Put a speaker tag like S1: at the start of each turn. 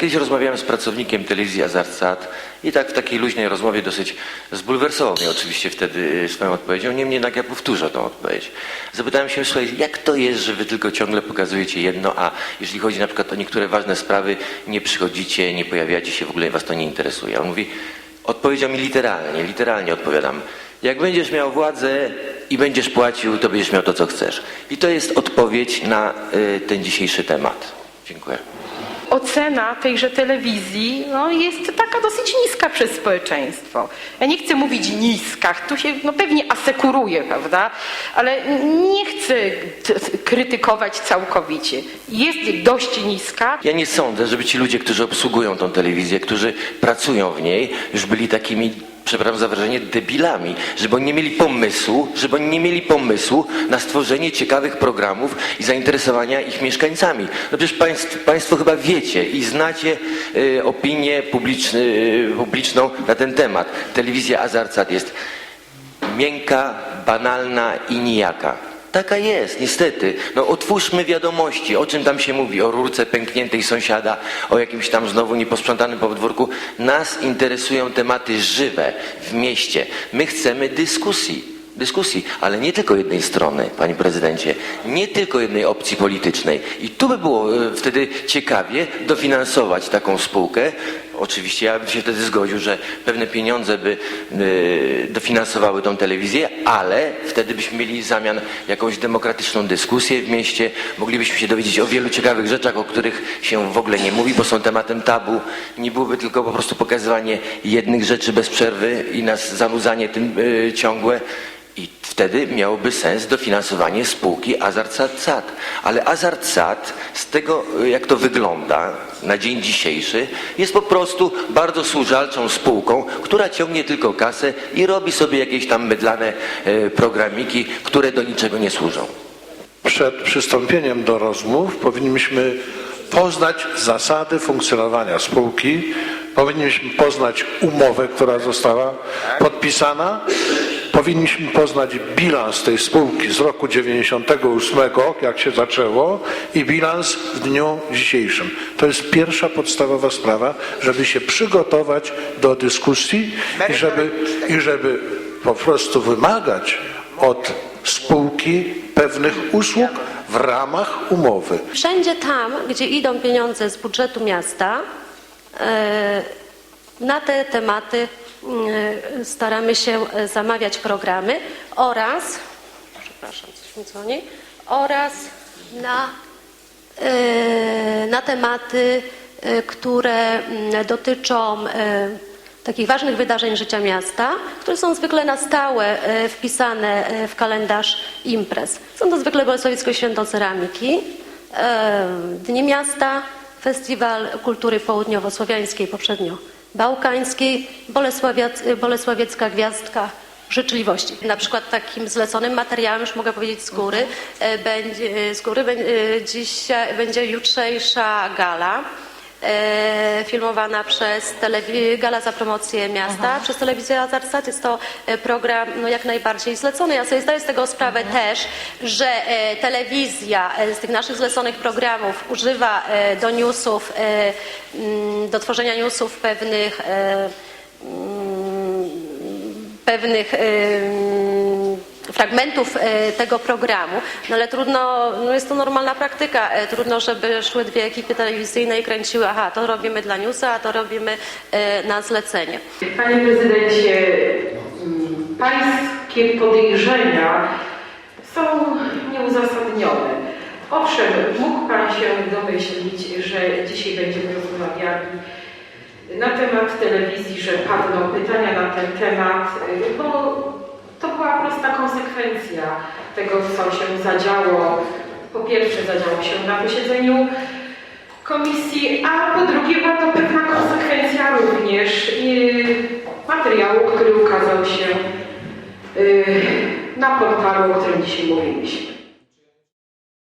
S1: Kiedyś rozmawiałem z pracownikiem telewizji Azarsat i tak w takiej luźnej rozmowie dosyć zbulwersował mnie oczywiście wtedy y, swoją odpowiedzią. Niemniej jednak ja powtórzę tą odpowiedź. Zapytałem się, słuchaj, jak to jest, że wy tylko ciągle pokazujecie jedno, a jeżeli chodzi na przykład o niektóre ważne sprawy, nie przychodzicie, nie pojawiacie się, w ogóle was to nie interesuje. On mówi, odpowiedział mi literalnie, literalnie odpowiadam. Jak będziesz miał władzę i będziesz płacił, to będziesz miał to, co chcesz. I to jest odpowiedź na y, ten dzisiejszy temat. Dziękuję.
S2: Ocena tejże telewizji no, jest taka dosyć niska przez społeczeństwo. Ja nie chcę mówić niska, tu się no, pewnie asekuruje, prawda? Ale nie chcę krytykować całkowicie. Jest dość niska.
S1: Ja nie sądzę, żeby ci ludzie, którzy obsługują tą telewizję, którzy pracują w niej, już byli takimi, przepraszam za wrażenie, debilami, żeby oni nie mieli pomysłu, żeby oni nie mieli pomysłu na stworzenie ciekawych programów i zainteresowania ich mieszkańcami. No przecież państw, Państwo chyba wiecie i znacie y, opinię publiczny, y, publiczną na ten temat. Telewizja Azarcat jest miękka, banalna i nijaka. Taka jest, niestety. No otwórzmy wiadomości, o czym tam się mówi, o rurce pękniętej sąsiada, o jakimś tam znowu nieposprzątanym podwórku. Nas interesują tematy żywe w mieście. My chcemy dyskusji. Dyskusji, ale nie tylko jednej strony, panie prezydencie, nie tylko jednej opcji politycznej. I tu by było e, wtedy ciekawie dofinansować taką spółkę. Oczywiście ja bym się wtedy zgodził, że pewne pieniądze by e, dofinansowały tą telewizję, ale wtedy byśmy mieli w zamian jakąś demokratyczną dyskusję w mieście, moglibyśmy się dowiedzieć o wielu ciekawych rzeczach, o których się w ogóle nie mówi, bo są tematem tabu. Nie byłoby tylko po prostu pokazywanie jednych rzeczy bez przerwy i nas zanudzanie tym e, ciągłe. I wtedy miałoby sens dofinansowanie spółki Azartsat. Ale Azartsat, z tego jak to wygląda na dzień dzisiejszy, jest po prostu bardzo służalczą spółką, która ciągnie tylko kasę i robi sobie jakieś tam mydlane e, programiki, które do niczego nie służą.
S3: Przed przystąpieniem do rozmów powinniśmy poznać zasady funkcjonowania spółki, powinniśmy poznać umowę, która została podpisana, powinniśmy poznać bilans tej spółki z roku 98, jak się zaczęło, i bilans w dniu dzisiejszym. To jest pierwsza podstawowa sprawa, żeby się przygotować do dyskusji i żeby, i żeby po prostu wymagać od spółki pewnych usług w ramach umowy.
S4: Wszędzie tam, gdzie idą pieniądze z budżetu miasta, e, na te tematy staramy się e, zamawiać programy oraz, przepraszam, coś mi dzwoni, oraz na, e, na tematy, e, które mm, dotyczą e, takich ważnych wydarzeń życia miasta, które są zwykle na stałe e, wpisane e, w kalendarz imprez. Są to zwykle Bolesławiecko Święto Ceramiki, e, Dni Miasta, Festiwal Kultury Południowo-Słowiańskiej, poprzednio Bałkańskiej, Bolesławiecka Gwiazdka Życzliwości. Na przykład takim zleconym materiałem, już mogę powiedzieć z góry, e, będzie, z góry będzie, dzisiaj, będzie jutrzejsza gala e, filmowana przez telewi- Gala za promocję miasta, przez telewizję Azarsat. Jest to e, program no, jak najbardziej zlecony. Ja sobie zdaję z tego sprawę też, że e, telewizja e, z tych naszych zleconych programów używa e, do newsów, e, mm, do tworzenia newsów pewnych e, mm, pewnych em, fragmentów e, tego programu, no ale trudno, no jest to normalna praktyka, e, trudno, żeby szły dwie ekipy telewizyjne i kręciły, aha, to robimy dla newsa, a to robimy e, na zlecenie.
S2: Panie prezydencie, mm, pańskie podejrzenia są nieuzasadnione. Owszem, mógł pan się domyślić, że dzisiaj będziemy rozmawiali na temat telewizji, że padną pytania na ten temat, bo to była prosta konsekwencja tego, co się zadziało. Po pierwsze, zadziało się na posiedzeniu komisji, a po drugie była to pewna konsekwencja również y, materiału, który ukazał się y, na portalu, o którym dzisiaj mówiliśmy.